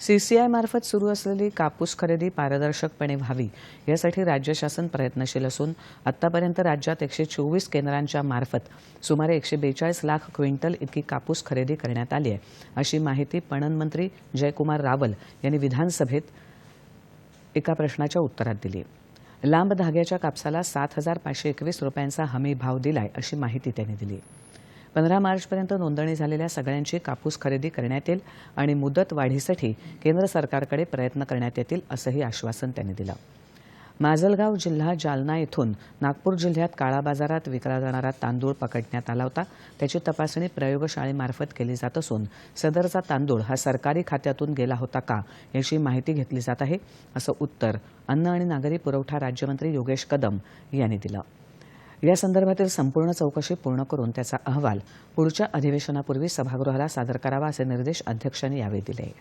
सीसीआयमार्फत सुरू असलेली कापूस खरेदी पारदर्शकपणे व्हावी यासाठी राज्य शासन प्रयत्नशील असून आतापर्यंत राज्यात एकशे चोवीस केंद्रांच्या मार्फत सुमारे एकशे बेचाळीस लाख क्विंटल इतकी कापूस खरेदी करण्यात आली आहे अशी माहिती पणन मंत्री जयकुमार रावल यांनी विधानसभेत एका प्रश्नाच्या उत्तरात दिली. लांब धाग्याच्या कापसाला सात हजार पाचशे एकवीस रुपयांचा हमी भाव दिलाय अशी माहिती त्यांनी दिली. पंधरा मार्चपर्यंत नोंदणी झालेल्या सगळ्यांची कापूस खरेदी करण्यात येईल आणि मुदत वाढीसाठी केंद्र सरकारकडे प्रयत्न करण्यात येतील असंही आश्वासन त्यांनी दिलं. माजलगाव जिल्हा जालना येथून नागपूर जिल्ह्यात काळा बाजारात विकला जाणारा तांदूळ पकडण्यात आला होता. त्याची तपासणी प्रयोगशाळेमार्फत केली जात असून सदरचा तांदूळ हा सरकारी खात्यातून गेला होता का याची माहिती घेतली जात आहे असं उत्तर अन्न आणि नागरी पुरवठा राज्यमंत्री योगेश कदम यांनी दिलं. या संदर्भातील संपूर्ण चौकशी पूर्ण करून त्याचा अहवाल पुढच्या अधिवेशनापूर्वी सभागृहाला सादर करावा असे निर्देश अध्यक्षांनी यावेळी दिले.